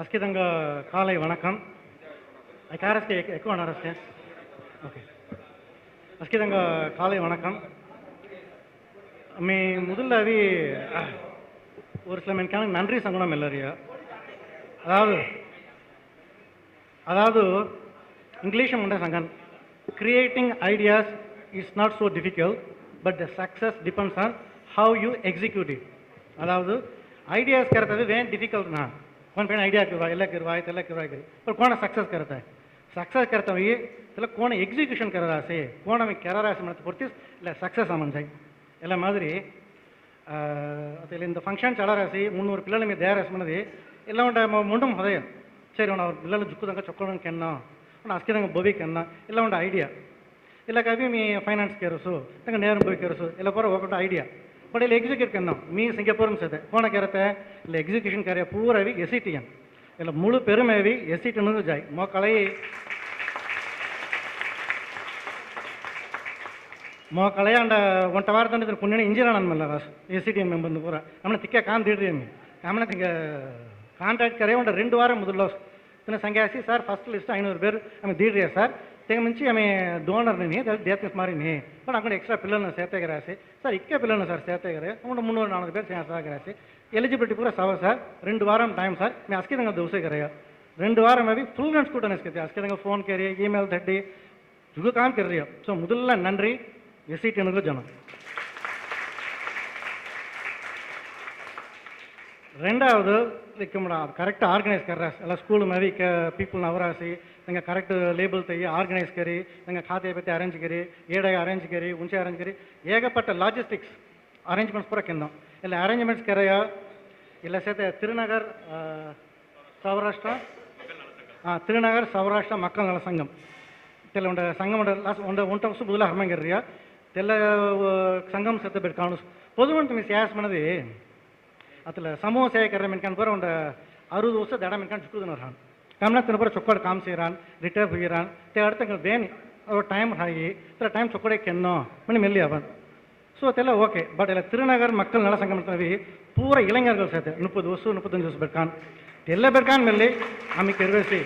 அஸ்கிதங்க காலை வணக்கம். கேரஸ்கே echo okay. ஓకే అస్కితంగా வணக்கம். వణకం మీ முதல்லவே ஒரு சில மணிக்கான நன்றி சங்கடம் எல்லாரியா அதாவது அதாவது இங்கிலீஷ் முண்டை Sangan creating ideas is not so difficult but the success depends on how you executive அதாவது ஐடியாஸ் கிடைத்தது வேன் டிஃபிகல்ட்னா कोण पेण आयडिया करू आहे इला करू आहे त्याला करू आहे पण कोण सक्सेस करत आहे सक्सेस करता होई त्याला कोण एक्झिक्युशन करत असे कोण आम्ही करणार असे म्हणत पुरतीच இல்லை சக்ஸஸ் ஆமாம் சாய் இல்லை மாதிரி அதில் இந்த ఫంక్షన్ చడరాసి మున్నూరు పిల్లల మీద తయారేసుకున్నది ఇలా ఉంటాయి మా ముండం హృదయం సరే ఉన్న పిల్లలు జుక్కుదంగా చొక్కడానికి అన్నా ఉన్న అస్కిదంగా బొబీకి అన్నా ఇలా ఉండే ఐడియా ఇలా కవి మీ ఫైనాన్స్ కేరసు ఇంకా నేరం బొబీ కేరసు ఇలా కూడా ఒకటి ఐడియా ಬಟ್ ಇಲ್ಲಿ ಎಕ್ಸಿಕ್ಯೂಟ್ ನಾವು ಮೀ ಸಿಂಗಪೂರ್ ಸತೆ ಕೋಣಕ್ಕೆ ಇರುತ್ತೆ ಇಲ್ಲಿ ಎಕ್ಸಿಕ್ಯೂಷನ್ ಕಾರ್ಯ ಪೂರವಿ ಎಸ್ ಇ ಟಿ ಅನ್ ಇಲ್ಲ ಮುಳು ಪೆರುಮೇವಿ ಎಸ್ ಇ ಟಿ ಅನ್ನೋದು ಜಾಯ್ ಮೋಕಳೈ ಮೋ ಕಳೆಯಾಂಡ ಒಂಟ ವಾರ ತಂದಿದ್ರೆ ಪುಣ್ಯನ ಇಂಜಿನ ಅನ್ಮಲ್ಲ ವಾಸ್ ಎ ಸಿ ಟಿ ಎಮ್ ಬಂದು ಪೂರ ಆಮೇಲೆ ತಿಕ್ಕ ಕಾನ್ ತಿಡ್ರಿ ಎಮ್ಮಿ ಆಮೇಲೆ ತಿಂಗ ಕಾಂಟ್ರಾಕ್ಟ್ ಕರೆ ಒಂಟ ರೆಂಡು ವಾರ ಮೊದಲು తిన సంఘాసి సార్ ఫస్ట్ లిస్ట్ ఐనూరు పేరు ఆమె దీడ్రియా సార్ తెగమించి ఆమె డోనర్ని డేత్నెస్ మారిని బట్ అక్కడ ఎక్స్ట్రా పిల్లలను సేర్తగా రాసి సార్ ఇక్కే పిల్లలను సార్ సేర్తగా అక్కడ మున్నూరు నాలుగు పేరు సేర్తగా రాసి ఎలిజిబిలిటీ కూడా సవ సార్ రెండు వారం టైం సార్ మీ అస్కితంగా దోసేగరయ్యా రెండు వారం అవి ఫుల్ అండ్ స్కూటన్ ఎస్కైతే అస్కితంగా ఫోన్ కరీ ఈమెయిల్ తడ్డి దుగ్గు కామ్ కర్రీ సో ముదల్లా నన్రి ఎస్సీటీ జనం ரெண்டாவது வைக்க முடியாது கரெக்டாக ஆர்கனைஸ் கர்றாஸ் எல்லாம் ஸ்கூல் மாதிரி க பீப்புள் நவராசி நீங்கள் கரெக்ட் லேபிள் தையி ஆர்கனைஸ் கரி நீங்கள் ಖಾತೆ பற்றி ಅರೇಂಜ್ ಕರಿ ಏಡಾಯ ಅರೇಂಜ್ ಕರಿ ಉಂಚೆ ಅರೇಂಜ್ ಕರಿ ಏಗಪಟ್ಟ ಲಾಜಿಸ್ಟಿಕ್ಸ್ ಅರೇಂಜ್ಮೆಂಟ್ಸ್ ಪೂರ ಕಿಂದ ಇಲ್ಲ ಅರೇಂಜ್ಮೆಂಟ್ಸ್ ಕರೆಯ ಇಲ್ಲ ಸೇತೆ ತಿರುನಗರ್ ಸೌರಾಷ್ಟ್ರ ಹಾಂ ತಿರುನಗರ್ ಸೌರಾಷ್ಟ್ರ ಮಕ್ಕಳ ನಲ ಸಂಘಂ ತೆಲ್ಲ ಉಂಡ ಸಂಘಂ ಉಂಡ ಲಾಸ್ ಉಂಡ ಉಂಟ ವರ್ಷ ಬುದುಲ ಹರ್ಮಂಗಿರ್ರಿಯ ತೆಲ್ಲ ಸಂಘಂ ಸತ್ತ ಬಿಟ್ಟು ಕಾಣುಸ್ பொதுவன் மிஸ் யாஸ் மனது ಅತಲ ಸಮೂಹ ಸೇವಕರ ಮೆನ್ಕನ್ ಬರ ಒಂದು ಅರುದು ವರ್ಷ ದಡ ಮೆನ್ಕನ್ ಚುಕ್ಕುದನ ರಾನ್ ಕಮ್ನ ತಿನ ಬರ ಚೊಕ್ಕಡ ಕಾಮ್ ಸೇರಾನ್ ರಿಟೈರ್ ಹೋಗಿರಾನ್ te ಅಡ್ತಂಗ ಬೇನಿ ಅವ್ರ ಟೈಮ್ ಹಾಯಿ ತರ ಟೈಮ್ ಚೊಕ್ಕಡೆ ಕೆನ್ನೋ ಮನೆ ಮೆಲ್ಲಿ ಅವನ್ ஸோ அதெல்லாம் ஓகே பட் இல்லை திருநகர் மக்கள் நல சங்கம் தவி பூரா இளைஞர்கள் சேர்த்து முப்பது வருஷம் முப்பத்தஞ்சு வருஷம் பெருக்கான் ಎಲ್ಲ ಬೆರ್ಕಾನ್ ಮೇಲೆ ಆಮೇಲೆ ಕೆರ್ವೇಸಿ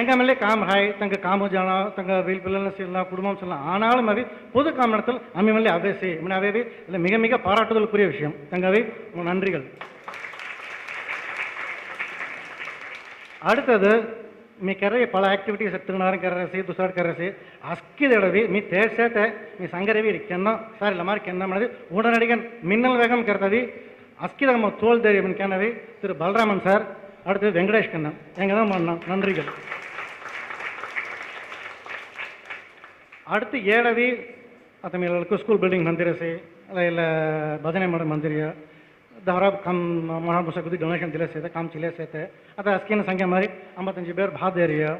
எங்கள் எம்எல்ஏ காம் ஹாய் தங்க காமோஜானா தங்க வீல் பிள்ளைகள் சொல்லலாம். குடும்பம் செய்யலாம் ஆனாலும் அவை பொது காமணத்தில் அமைமல்லே அவை செய்யும் அவையவே இல்லை மிக மிக பாராட்டுதலுக்குரிய விஷயம். தங்கவை நன்றிகள். அடுத்தது மீ కెర్రీ பல యాక్టివిటీస్ ఎత్తుకున్నారు కర్రసి దుసాడు కర్రసి అస్కిదడవి మీ తేసేటే మీ సంగరవి కింద సార్ ఇలా మరి కింద మనది ఊడనడిగా மின்னல் வேகம் கருத்தவி அஸ்கிதம் தோல் தைரியம் கேனவே திரு. பலராமன் சார். அடுத்தது வெங்கடேஷ் கண்ணன் எங்கே தான் நன்றிகள். அடுத்து ಏಳವಿ ಆತಮೇಲೆ ಸ್ಕೂಲ್ ಬಿಲ್ಡಿಂಗ್ ಮಂದಿರಸೆ ಅಲ್ಲ ಎಲ್ಲ ಭಜನೆ ಮಾಡೋ ಮಂದಿರ ಧಾರಾ ಕಾಮ್ ಮಹಾಭೂಷಕದಿ ಗಣೇಶನ ದಿಲಸೈತೆ ಕಾಮ್ ಚಿಲೇಸೈತೆ ಅದು ಅಸ್ಕಿನ ಸಂಖ್ಯೆ ಮಾರಿ ಐம்பத்தஞ்சு பேர் பாதேரியா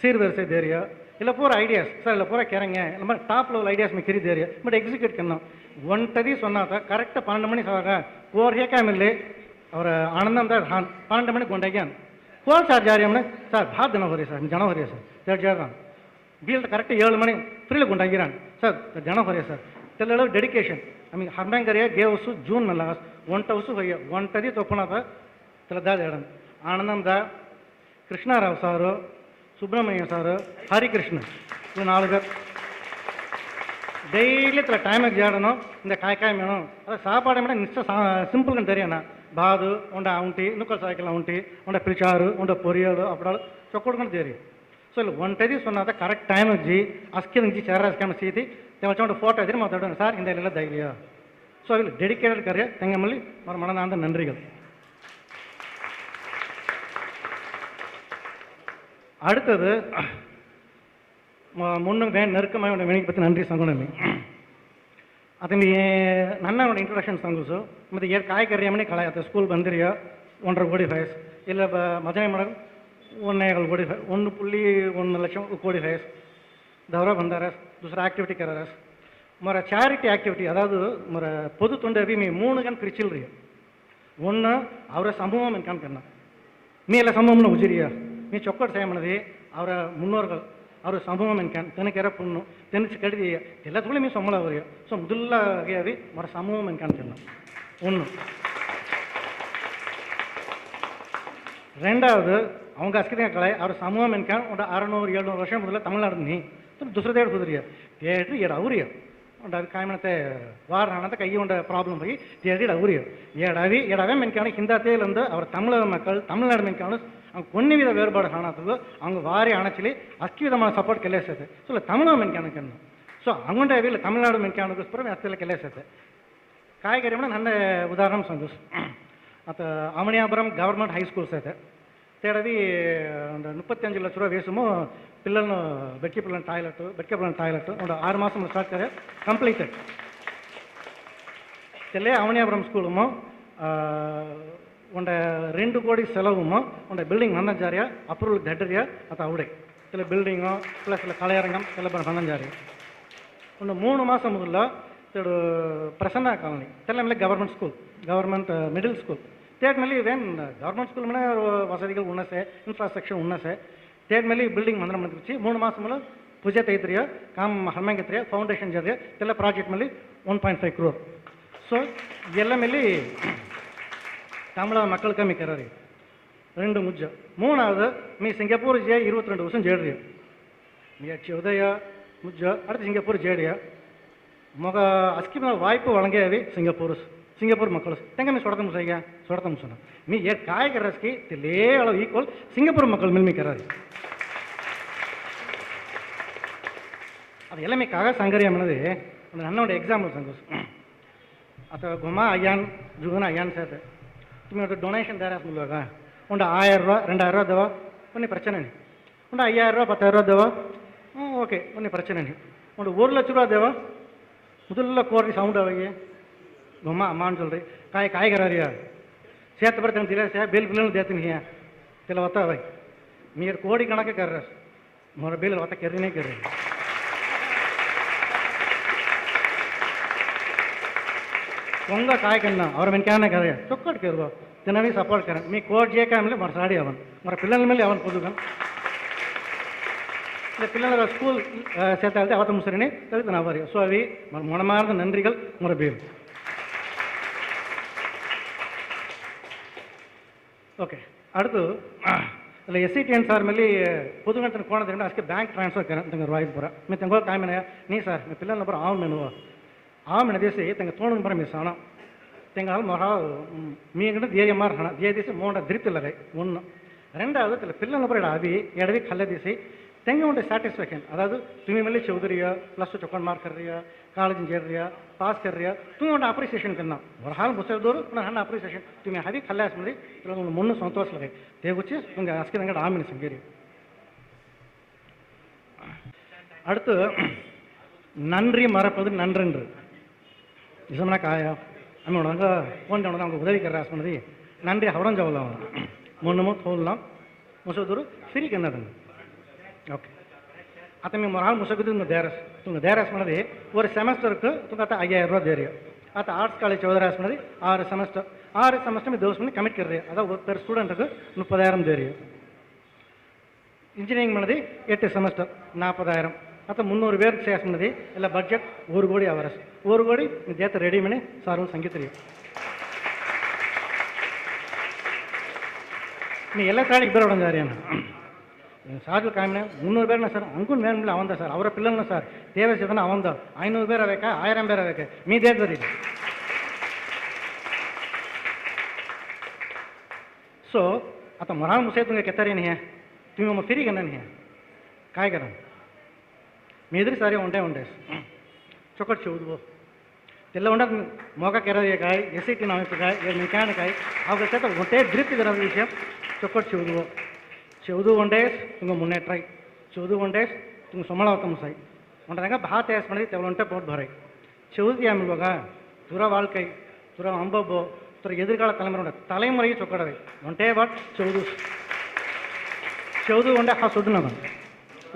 சீர்வரிசை தேரியா இல்லை பூரா ஐடியாஸ் சார் இல்லை பூரா கேரங்க. இந்த மாதிரி டாப் லெவல் ஐடியாஸ் மீ கிரி தேரியா. பட் எக்ஸிக்யூட் கண்ணா ஒன் ததி சொன்னாக்கா கரெக்டாக பன்னெண்டு மணி சாக ஓர் ஏக்காம் இல்லை. அவர் ஆனந்தம் தான் ஹான் பன்னெண்டு மணிக்கு கொண்டாக்கியான் கோல் சார் ஜாரியாம்னு சார் பாத் தினம் சார். ஜனம் சார். தேர்ட் ஜார் தான் பீல்டு கரெக்டாக ஏழு மணி ಫ್ರೀಲಿ ಗುಂಡಾಗಿರಾನ್ ಸರ್ ಜನ ಹೊರೆಯ ಸರ್ ತೆಲ್ಲ ಡೆಡಿಕೇಶನ್ ನಮಗೆ ಹರ್ನಂಗರಿಯ ಗೇವಸು ಜೂನ್ ஒன் ಒಂಟವಸು ಹೊಯ್ಯ ಒಂಟದಿ ತೊಪ್ಪಣದ ತೆಲದಾದ ಎಡನ್ ಆನಂದ ಕೃಷ್ಣರಾವ್ சாரு சுப்பிரமணியம் சாரு ಹರಿಕೃಷ್ಣ இது நாலு பேர் டெய்லி இத்தனை டைமுக்கு ஏடணும் இந்த காய்க்காய் வேணும். அதாவது சாப்பாடு மேடம் நிச்சயம் சா சிம்பிள்னு தெரியண்ணா பாது உண்டை அவுண்டி நுக்கல் சாய்க்கல் அவுண்டி உண்டை பிச்சாறு உண்டை பொரியல் அப்படின்னாலும் சொக்கொடுக்கணும் தெரியும். ಸೊ ಇಲ್ಲಿ ಒಂಟದಿ ಸೊನ್ನಾದ ಕರೆಕ್ಟ್ ಟೈಮ್ ಜಿ ಅಸ್ಕಿ నుంచి చేరాస్కామ సీతి తెవచోండ ఫోటో ఎదిరి మాట్లాడాను సార్ இந்த ಇಲ್ಲ ಧೈರ್ಯ ಸೊ ಇಲ್ಲಿ ಡೆಡಿಕೇಟೆಡ್ ಕರೆ ತೆಂಗಮಲ್ಲಿ ಮರ ಮನನಾದ நன்றிகள் அடுத்தது முன்னும் வே நெருக்கமாக உள்ள வேணிக்கு பற்றி நன்றி ಸಂಗುಣಮಿ ಅದನ್ನು ನನ್ನ ಒಂದು ಇಂಟ್ರೊಡಕ್ಷನ್ ಸಂಗುಸು ಮತ್ತು ಏನು ಕಾಯಿ ಕರಿಯಮ್ಮನೆ ಕಳೆ ಆಯ್ತು ಸ್ಕೂಲ್ ಬಂದಿರಿಯೋ ஒன்றரை கோடி ஃபயஸ் இல்லை மதுரை ஒன்றே கால் கோடி सर ஒன்று புள்ளி ஒன்று லட்சம் கோடி சார் தவறா வந்தார் ದುಸರಾ ಆಕ್ಟಿವಿಟಿ ಕರಾರ ಮರ ಚಾರಿಟಿ ಆಕ್ಟಿವಿಟಿ ಅದಾದು ಮರ ಪೊದು ತೊಂಡೆ ಬಿ ಮೀ ಮೂಣು ಗನ್ ಕ್ರಿಚಿಲ್ ರೀ ಒನ್ನ ಅವರ ಸಮೂಹ ಮೆನ್ಕಾನ್ ಕನ್ನ ನೀ ಎಲ್ಲ ಸಮೂಹನ ಉಜಿರಿಯ ನೀ ಚೊಕ್ಕಡ್ ಸಹಾಯ ಮಾಡಿದಿ ಅವರ ಮುನ್ನೋರ್ಗಳು ಅವರ ಸಮೂಹ ಮೆನ್ಕಾನ್ ತೆನಕೆರ ಪುಣ್ಣು ತೆನಚು ಕಡಿದಿ ಎಲ್ಲದಕ್ಕೂ ಮೀ ಸಂಬಳ ಅವರಿಗೆ ಸೊ ಮೊದಲಾಗಿ ಅವಿ ಮರ ಸಮೂಹ ಮೆನ್ಕಾನ್ ಕನ್ನ ஒன்று ரெண்டாவது அவங்க ಅಸ್ಕಿದೆ ಅವ್ರ ಸಮೂಹ ಮೆನ್ಕ ಒಂದು ಆರುನೂರು ಏಳ್ನೂರು ವರ್ಷ ಮೊದಲ ತಮಿಳ್ನಾಡಿನಿ ತುಂಬ ದುಸರದೇ ಹಿಡ್ಕೋದ್ರಿ ಥಿಯೇಟ್ರ್ ಎರಡು ಅವ್ರಿ ಒಂದು காயமனத்தை ಕಾಯಮಣತೆ ವಾರ ಹಣದ ಕೈ ಉಂಡ ಪ್ರಾಬ್ಲಮ್ ಹೋಗಿ ಥಿಯೇಟ್ರ್ ಅವ್ರಿ ಎಡವಿ ಎಡವೆ ಮೆನ್ಕಾಣ ಹಿಂದಾತೇಲಿಂದ அவர் தமிழக மக்கள் தமிழ்நாடு ಮೆನ್ಕಾಣ அவங்க ஒன்று வித வேறுபாடு காணாதது அவங்க வாரி அணைச்சிலே அக்கி விதமான சப்போர்ட் கெல்லே சேர்த்து சொல்ல தமிழா மென்கானுக்கு என்ன? ஸோ அவங்கள்ட்ட வீட்டில் தமிழ்நாடு மென்கானுக்கு அஸ்தில் கெல்லே சேர்த்து காய்கறி நல்ல உதாரணம் சந்தோஷ் அத்த அமனியாபுரம் கவர்மெண்ட் ஹை ஸ்கூல் சேர்த்து தேடவி அந்த முப்பத்தஞ்சு லட்ச ரூபா வேசுமோ పిల్లలను బెట్కి டாய்லெட்டு టాయిలెట్ బెట్కి పిల్లల టాయిలెట్ ஆறு ಆರು ஸ்டார்ட் ಸ್ಟಾರ್ಟ್ ಕಂಪ್ಲೀಟೆಡ್ செல்லே அவனியாபுரம் ஸ்கூலுமோ உண்ட ரெண்டு கோடி செலவுமோ உண்ட பில்டிங் வந்தஞ்சாரியா அப்ரூவல் தட்டரியா அது அவுடை. சில பில்டிங்கோ இல்லை சில கலையரங்கம் சில பேர் வந்தஞ்சாரி. ಒಂದು ಮೂರು ಮಾಸ ಮೊದಲು ಪ್ರಸನ್ನ ಕಾಲೋನಿ ತೆಲ್ಲ ಮೇಲೆ government school government middle school. ತೇಡ್ ಮೇಲೆ ಇವೇನ್ ಗವರ್ಮೆಂಟ್ ಸ್ಕೂಲ್ ಮೇಲೆ ವಸತಿಗಳು ಉನ್ನಸೆ ಇನ್ಫ್ರಾಸ್ಟ್ರಕ್ಚರ್ ಉನ್ನಸೆ ತೇಡ್ ಮೇಲೆ ಬಿಲ್ಡಿಂಗ್ ಮಂದ್ರ ಮಂತ್ರಿಚಿ ಮೂರು ಮಾಸ ಮೇಲೆ ಪೂಜೆ ತೈತ್ರಿಯ ಕಾಮ್ ಹಲ್ಮಂಗಿತ್ರಿಯ ಫೌಂಡೇಶನ್ ಜರಿಯ ತೆಲ್ಲ ಪ್ರಾಜೆಕ್ಟ್ ಮೇಲೆ one point five crore so ಎಲ್ಲ ಮೇಲೆ தமிழக மக்களுக்கு மிக்கிறாரு ரெண்டு முஜ்ஜ மூணாவது மீ சிங்கப்பூர் ஜே இருபத்தி ரெண்டு வருஷம் ஜேடுறிய முயற்சி உதய முஜ்ஜ அடுத்து சிங்கப்பூர் ஜேடிய மொக அஸ்கிம வாய்ப்பு வழங்கியவி சிங்கப்பூர் ಸಿಂಗಪುರ್ ಮಕ್ಕಳು ತೆಂಗ ಮೀ ಸೊಡತ ಮುಸೈಗ ಸೊಡತ ಮುಸನ ಮೀ ಏ ಕಾಯಕ ರಸ್ಕಿ ತಿಲೇ ಅಳ ಈಕ್ವಲ್ ಸಿಂಗಪುರ್ ಮಕ್ಕಳು ಮಿಲ್ಮಿ ಕೆರಾರಿ ಅದು ಎಲ್ಲ ಮೀ ಕಾಗ ಸಂಗರಿ ಅನ್ನೋದು ಒಂದು ನನ್ನೊಂದು ಎಕ್ಸಾಂಪಲ್ ಸಂತೋಷ್ ಅಥವಾ ಗುಮ್ಮ ಅಯ್ಯಾನ್ ಜುಗನ ಅಯ್ಯಾನ್ ಸೇತೆ তুমি ஒரு டொனேஷன் தர சொல்லுவாங்க உண்டு ஆயிரம் ரூபா ரெண்டாயிரம் ரூபா தேவா ஒன்றும் பிரச்சனை இல்லை உண்டு ஐயாயிரம் ரூபா பத்தாயிரம் ரூபா தேவா ம் ஓகே ஒன்றும் பிரச்சனை இல்லை உண்டு ஒரு லட்ச ரூபா தேவா முதல்ல கோரி சவுண்ட் அவையே அம்மா அம்மான்னு சொல்கிறேன் காய் காய்கறாரியா சேர்த்து படுத்த தெரியல சே బిల్ పిల్లలు దేతనియా తెల వత్త అవి మీరు కోడి కణకే కర్ర మొర బిల్ వత్త కెర్రినే కెర్రి కొంగ కాయకన్నా ಅವ್ರ ಮೆನ್ಕ್ಯಾನ ಕರೆ ಚೊಕ್ಕಟ್ ಕೇರುವ ತಿನ್ನವಿ ಸಪೋರ್ಟ್ ಕರೆ మీ కోడ్ చేయక ಮೇಲೆ మరి సాడి అవన్ మరి పిల్లల ಮೇಲೆ ಅವನ್ పొదుగా இந்த పిల్లల ஸ்கூல் சேர்த்தாலே அவத்த முசரினே தவிர்த்து நான் வரையும் ஸோ அவி மனமார்ந்த நன்றிகள் முறபேல் ಓಕೆ அடுத்து ಇಲ್ಲ S C T N sir ಮೇಲೆ ಪುದುಗಂಟನ ಕೋಣದಿಂದ ಅಷ್ಟೇ ಬ್ಯಾಂಕ್ ಟ್ರಾನ್ಸ್ಫರ್ ತಂಗ ರಾಯ್ಸ್ ಬರ ಮೇ ತಂಗ ಕಾಯ್ಮನ ನೀ ಸರ್ ಮೇ ಪಿಲ್ಲನ ಬರ ಆವ್ ಮೆನು ಆವ್ ಮೆನ ದೇಸಿ ತಂಗ ತೋಣನ್ ಬರ ಮೀ ಸಾಣ ತೆಂಗ ಹಾಲ್ ಮಹಾ ಮೀಗಂಡ ದೇಯಮಾರ್ ಹಣ ದೇಯ ದೇಸಿ ಮೋಂಡ ದ್ರಿಪ್ತಿಲ್ಲ ರೈ ಒಂದು ரெண்டாவது இதில் பில்லனை அவி இடவே கல்ல திசை தேங்க உண்டே சாட்டிஸ்ஃபैक्शन அதாவது तुम्ही मला चौधरीया प्लस टू चौकन मार कर रिया कॉलेज घेर रिया पास कर रिया तुम्ही ಒಂದು ಅಪ್ರಿಸಿಯೇಷನ್ ಕನ್ನ ಹೊರಹಾಲ್ ಮುಸದವರು ನನ್ನ ಅಪ್ರಿಸಿಯೇಷನ್ तुम्ही ಹದಿ ಕಲ್ಲಾಸ್ ಮಲ್ಲಿ ಕೆಲವೊಂದು ಮುನ್ನ ಸಂತೋಷಲಗೆ ತೇಗುಚ್ಚಿ ನಿಮಗೆ ಅಸ್ಕಿ ನಂಗೆ ಆಮಿನ ಸಂಗೇರಿ அடுத்து நன்றி மறப்பது நன்றன்று நிஜம்னா காயா நம்மளோட அங்கே போன்ற அவங்க உதவி கராஸ் பண்ணது நன்றி அவரம் ஜவலாம் முன்னமும் தோல்லாம் முசதூர் சிரி கண்ணதன் ஓகே அத்தை மீ నాలుగు ముసగుదు ఇంక దేరస్ ఇంక దేరస్ మనది ఒక సెమెస్టర్కు ఇంకొక ఐయాయిరం రూపా దేరియో అత ఆర్ట్స్ కాలేజ్ చౌదరాస్ మనది ఆరు సెమెస్టర్ ஆறு செமஸ்டர் மீ தோஸ் பண்ணி கமிட் கர்றியா அதாவது பெர் ஸ்டூடெண்ட்டுக்கு முப்பதாயிரம் தெரியும் இன்ஜினியரிங் பண்ணது எட்டு செமஸ்டர் நாற்பதாயிரம் அத்தை முந்நூறு பேருக்கு சேர்ஸ் பண்ணது இல்லை பட்ஜெட் ஒரு கோடி அவரஸ் ஒரு கோடி தேத்தை ரெடி பண்ணி சாரும் சங்கி தெரியும் நீ எல்லா தாடிக்கு பேர் உடஞ்சாரியாண்ணா எங்கள் ஷார்ட்டில் காமினே முந்நூறு பேர்னா சார் அங்குன் வேணும்ல அவன் தான் சார் அவரை பிள்ளைங்கள சார் தேவை செய்தனா அவன் தான் ஐநூறு பேரை வைக்க ஆயிரம் பேரை வைக்க மீ தேர்தல் ಸೊ ಆತ ಮರಾನ್ ಮುಸೆ ತುಂಗೆ ಕೆತ್ತಾರಿ ನೀ ತುಂಬ ಮಮ್ಮ ಫಿರಿ ಗನ್ನ ನೀ ಕಾಯ್ ಕರನ್ మీ ఎదురు సరే ఉంటాయి ఉంటాయి చొక్కటి చదువు తెల్ల ఉండ మొగ కెరకాయ ఎస్ఐకి నమ్మకాయ మెకానికాయ అవక చేత ఉంటే గ్రిప్ ఇద్దరు విషయం చొక్కటి చదువు చదువుండే తుంగ మున్నేట్రై చదువుండే తుంగ సుమలవతం సై ஒன்றாங்க பாத் ஏஸ் பண்ணி தெவலன்ட்டு போட் போகிறேன் செவுதியாம் இல்வக துர வாழ்க்கை துர அம்பபோ துற எதிர்கால தலைமுறையோட தலைமுறையை சொக்கடவை ஒன்டே பட் செவுது செவுது ஒண்டே ஹா சொடுனவன்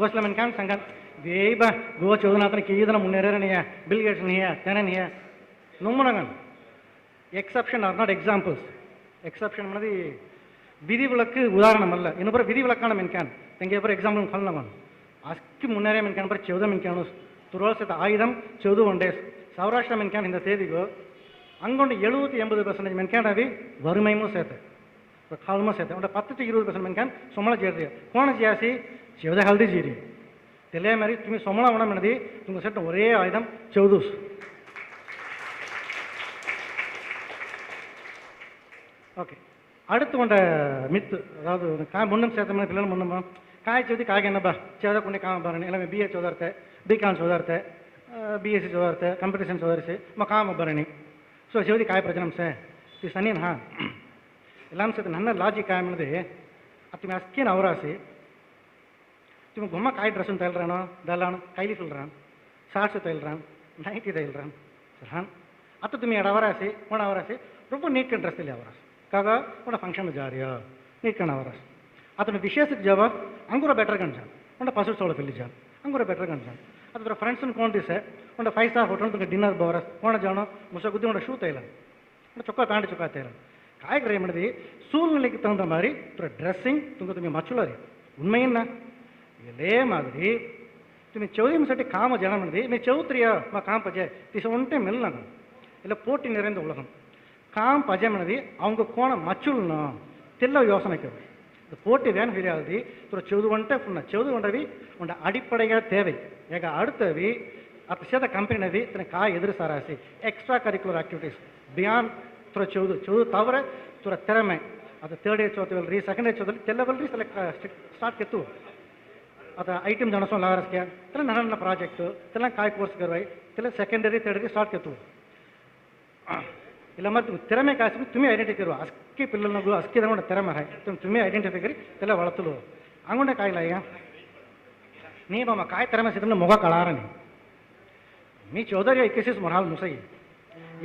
ஓஸ்லமன் கான் சங்கன் வேய்ப கோ செவுதுநாத்தன கீதன முன்னேறனிய பில் கேட்ஸ் நீய தெனனிய நும்முனகன் exception are not examples exception மனது விதிவிலக்கு உதாரணம் ಅಲ್ಲ ಇನ್ನೊಬ್ಬರ ವಿಧಿವಿಲಕ್ಕಾಣ ಮೆನ್ಕ್ಯಾನ್ ತೆಂಗೆ ಫಾರ್ ಎಕ್ಸಾಂಪಲ್ ಫಲ್ನ ಮನ್ ಅಷ್ಟು ಮುನ್ನರೇ ಮೆನ್ಕ್ಯಾನ್ ಬರ ಚೌದ ಮೆನ್ಕ್ಯಾನು துரோசத்து ஆயுதம் செவ்து ஒண்டேஸ் சௌராஷ்டிரா மென்கேன் இந்த தேதிக்கோ அங்கொண்டு எழுபத்தி எண்பது பர்சன்டேஜ் பெர்சன்டேஜ் மென்கேனாவி வறுமையமும் சேர்த்து. இப்போ காலமும் சேர்த்து. அவன் பத்து இருபது பெர்சன்ட் மென்கேன் சொமள ஜேரி கோண ஜியாசி செவ்த ஹல்தி ஜீரி. తెలియ மாதிரி துணி సొమళ ఉండడం అనేది తుమ్మి సెట్ ఒరే ఆయుధం చౌదూస్ ఓకే அடுத்து கொண்ட மித்து அதாவது கா முன்னம் சேர்த்தமே பிள்ளைகள் முன்னமா காய் சேர்த்து காய்க என்னப்பா சேதா கொண்டு காம பாருங்க எல்லாமே பிஏ சோதார்த்தை பிகாம் சோதார்த்தை பிஎஸ்சி சோதார்த்தை கம்ப்யூட்டர் சயின்ஸ் சோதரிசி ಮ ಕಾಮ ಭರಣಿ ಸೊ ಶಿವದಿ ಕಾಯ ಪ್ರಜನಂ ಸೆ ಈ ಸನಿನ್ ಹಾ ಎಲ್ಲಾನು ಸತ ನನ್ನ ಲಾಜಿಕ್ ಕಾಯ ಮಾಡಿದೆ ಅತ್ತಿಮ ಅಸ್ಕಿನ ಅವರಾಸಿ ತಿಮ್ಮ ಬೊಮ್ಮ ಕಾಯ ಡ್ರೆಸ್ ಅಂತ ಹೇಳ್ರಾನು ದಲ್ಲಾನು ಕೈಲಿ ಸುಲ್ರಾನ್ ಶಾರ್ಟ್ಸ್ ತೈಲ್ರಾನ್ ನೈಟಿ ತೈಲ್ರಾನ್ ಸರ್ ಹಾನ್ ಅತ್ತ ತುಮಿ ಎಡ ಅವರಾಸಿ ಒಣ ಅವರಾಸಿ ರೊಬ್ಬ ನೀಟ್ ಡ್ರೆಸ್ ಇಲ್ಲಿ ಅವರಾಸಿ కాగా ఉండ ఫంక్షన్ జారియ నీకణ అవర అతను విశేషకు జవాబ్ అంగుర బెటర్ గంజాను ఉండ పసు సోళ పెళ్ళి జాను ಅಂಗೂರ ಬೆಟ್ರ್ ಕನ್ಸನ್ ಅದ್ರ ಫ್ರೆಂಡ್ಸನ್ನು ಕೊಂಡಿಸೆ ಒಂದು ಫೈವ್ ಸ್ಟಾರ್ ಹೋಟೆಲ್ ತುಂಬ ಡಿನ್ನರ್ ಬವರ ಕೋಣ ಜಾಣ ಮುಸ ಗುದ್ದಿ ಒಂದು ಶೂ ತೈಲನ್ ಒಂದು ಚೊಕ್ಕ ತಾಂಡಿ ಚೊಕ್ಕ ತೈಲನ್ ಕಾಯಕರ ಏಮನದಿ ಸೂಲ್ನಲ್ಲಿಗೆ ತಂದ ಮಾರಿ ತುರ ಡ್ರೆಸ್ಸಿಂಗ್ ತುಂಬ ತುಂಬ ಮಚ್ಚುಲರಿ ಉನ್ಮೈಯನ್ನ ಇಲ್ಲೇ ಮಾದರಿ ತುಂಬ ಚೌದಿ ಸಟ್ಟಿ ಕಾಮ ಜನ ಮಂದಿ ನೀ ಚೌತ್ರಿಯ ಮಾ ಕಾಂಪಜೆ ತಿಸ ಒಂಟೆ ಮೆಲ್ಲ ಇಲ್ಲ போட்டி நிறைந்த உலகம் காம் பஜமனது அவங்க கோಣ మచ్చులను తెల్ల యోచనకు இந்த கோட்டு வேணும் கிடையாது ஒரு செவது வந்துட்டு ஃபுல்னா செவது வந்தவி உண்ட அடிப்படையாக தேவை ஏக அடுத்தவி அத்த சேத ಕಂಪನಿನವಿ ತನ್ನ ಕಾ ಎದುರು ಸಾರಾಸಿ ಎಕ್ಸ್ಟ್ರಾ ಕರಿಕ್ಯುಲರ್ ಆಕ್ಟಿವಿಟೀಸ್ ಬಿಯಾಂಡ್ ತುರ ಚೌದು ಚೌದು ತವರ ತುರ ತೆರಮೆ ಅದು ತರ್ಡ್ ಏಜ್ ಚೌತಿವಲ್ರಿ ಸೆಕೆಂಡ್ ಏಜ್ ಚೌದಲ್ಲಿ ತೆಲ್ಲವಲ್ರಿ ಸೆಲೆಕ್ಟ್ ಸ್ಟಾರ್ಟ್ ಕೆತ್ತು ಅದು ಐಟಮ್ ಜನಸೋ ಲಾರಸ್ಗೆ ತೆಲ್ಲ ನನ್ನ ಪ್ರಾಜೆಕ್ಟ್ ತೆಲ್ಲ ಕಾಯ್ ಕೋರ್ಸ್ ಕರ್ವೈ ತೆಲ್ಲ ಸೆಕೆಂಡರಿ ತರ್ಡ್ಗೆ ಸ್ಟಾರ್ಟ್ ಕೆತ್ತು ఇలా మరి తెరమే కాసిపోయి ಕಾಸಿಬಿಟ್ಟು ತುಂಬಿ కరు. ಇರುವ పిల్లలను ಪಿಲ್ಲಲ್ನಗಳು ಅಸ್ಕಿ ತಗೊಂಡು ತೆರೆ ಮೇಲೆ ತುಂಬಿ ಐಡೆಂಟಿಫೈ ಕರಿ ತಲೆ ಒಳತಲು ಹಂಗೊಂಡೆ ಕಾಯಿಲ್ಲ ಈಗ ನೀ ಮಾಮ ಕಾಯಿ ತೆರೆ ಮೇಲೆ ಸಿದ್ಧ ಮೊಗ ಕಳಾರ మీ చౌదరి ఎక్కేసేసి మొరాలు ముసయి.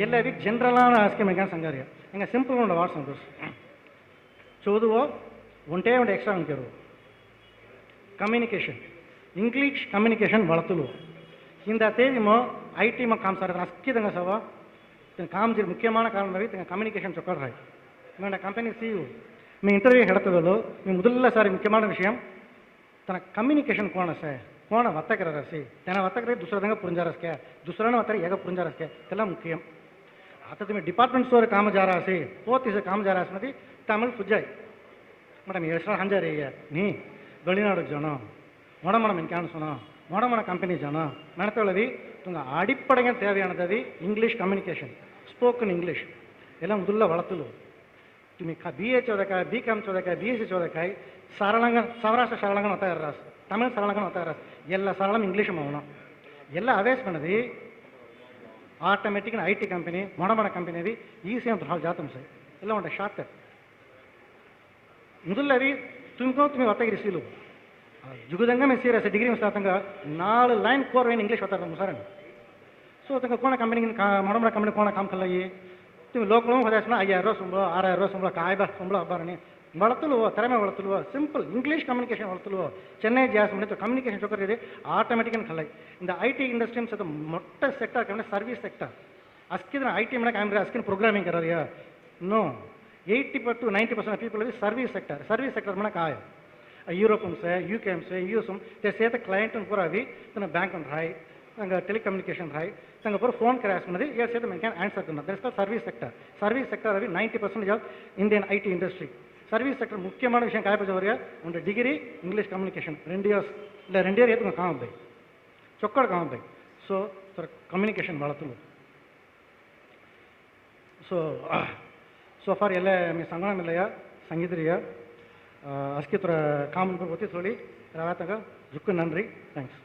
ఎల్ల వీక్ జనరల్ ఆస్కే మెకాన్ సంగారి ఇంకా సింపుల్గా ఉండే వాడు సంతోష్. చదువు ఉంటే ఉంటే ఎక్స్ట్రా ఉంటారు కమ్యూనికేషన్. ఇంగ్లీష్ కమ్యూనికేషన్ వళతులు ఇంత తేదీమో ఐటీ మా కాంసారు అస్కితంగా సవా. ತನ್ನ ಕಾಮಜಿ ಮುಖ್ಯಮಾನ ಕಾರಣವಾಗಿ ತನ್ನ ಕಮ್ಯುನಿಕೇಷನ್ ಚೊಕ್ಕಡ್ರಾಯ್ ನನ್ನ కంపెనీ సీఈఓ நீ ఇంటర్వ్యూ ఎడతదలో நீ ముదల్ల சார் முக்கியமான விஷயம் தனக்கு கம்யூனிகேஷன் కోణ சார். கோண வத்தக்கிற ரசி தென வத்தக்கரை துசரதங்க புரிஞ்சாரஸ்கே துசரான வத்தரை ஏக புரிஞ்சாரஸ்கே இதெல்லாம் முக்கியம். அத்தமே டிபார்ட்மெண்ட் ஸ்டோர் காமஜாராசி போத் இஸ் காமஜாராசி மதி தமிழ் புஜாய். மேடம் எஸ்ரா ஹஞ்சாரிய நீ வெளிநாடு ஜனம். மொடமணம் இன்கான்னு சொன்னோம் மொடமண கம்பெனி ஜனம். நடத்தவளவி அடிப்படையாக தேவையானது இங்கிலீஷ் கம்யூனிகேஷன் ஸ்போக்கன் இங்கிலீஷ் ఇలా ముదుల్లో వళతులు మీ బీఏ చదకాయ బీకామ్ చదకాయ బీఎస్సీ చదకాయ సరళంగా సౌరాష్ట్ర సరళంగా ఒత్తారు రాసు తమిళ సరళంగా ఒత్తారు రాసు ఎల్ల సరళం ఇంగ్లీష్ అవును ఎల్ల అవేసుకున్నది ఆటోమేటిక్గా ఐటీ కంపెనీ మొడమడ కంపెనీ అది ఈసీఎం రావు జాతం సార్ ఇలా ఉంటాయి షార్ట్ ముదుల్లది తుమ్మికో తుమ్మి ఒత్తగిరి సీలు. జుగుదంగా మేము సీరియస్ డిగ్రీ శాతంగా నాలుగు లైన్ కోర్ వైన్ ఇంగ్లీష్ ఒత్తారు సార్ అండి ஸோ ಸೊ ಅದಕ್ಕೆ ಕೋಣ ಕಂಪನಿಗಿನ கம்பெனி ಮೊಡಮಡ ಕಂಪನಿ ಕೋಣ ಕಾಮ್ಕಲ್ಲ லோக்கலும் ನೀವು ಲೋಕಲು ಹೋದಾಕ್ಷಣ ಐಯಾರು ಸಂಬಳ ಆರಾರು ಸಂಬಳ ಕಾಯ್ಬ ಸಂಬಳ ಬರಣಿ ಬಳತಲ್ವೋ ತೆರೆಮೆ ಬಳತಲ್ವೋ ಸಿಂಪಲ್ ಇಂಗ್ಲೀಷ್ ಕಮ್ಯುನಿಕೇಷನ್ ಬಳತಲ್ವೋ ಚೆನ್ನೈ ಜಾಸ್ ಮಾಡಿತ್ತು கம்யூனிகேஷன் ಚೌಕರ್ இது ಆಟೋಮೆಟಿಕ್ கலை இந்த ஐடி இண்டஸ்ட்ரியும் சேர்த்து மொட்டை செக்டர் கம்மி சர்வீஸ் செக்டர் அஸ்கி ஐடி மேலே கேமரா அஸ்கின் programming கரையா no eighty to ninety percent people இது சர்வீஸ் செக்டர் சர்வீஸ் செக்டர் மேலே காயம் யூரோப்பும் சார் யூகேஎம் சார் யூஎஸும் சேர்த்த கிளையண்ட்டும் பூராவி தன பேங்க் ஒன் ஹை நாங்கள் டெலிகம்யூனிகேஷன் ரைட் நாங்கள் அப்புறம் ஃபோன் கிராஷ் பண்ணது ஏ சேட் மெயின் ஆன்சர் பண்ண that's call service sector service sector AVI ninety percentage of Indian IT industry service sector முக்கியமான விஷயம் காயப்பச்சவரிய உங்களோட டிகிரி இங்கிலீஷ் கம்யூனிகேஷன் ரெண்டு இயர்ஸ் இல்லை ரெண்டு இயர் ஏற்றுங்க காமன் பை చొక్కడ కాంపై సో కమ్యూనికేషన్ వళతులు సో సో ఫార్ ಎಲ್ಲ ಮೀ ಸಂಗಣ ನಿಲಯ ಸಂಗೀತರಿಯ ಅಸ್ಕಿತರ ಕಾಮನ್ ಗೊತ್ತಿ ಸೊಲಿ ರಾವತಗ ಜುಕ್ಕು ನನ್ರಿ ಥ್ಯಾಂಕ್ಸ್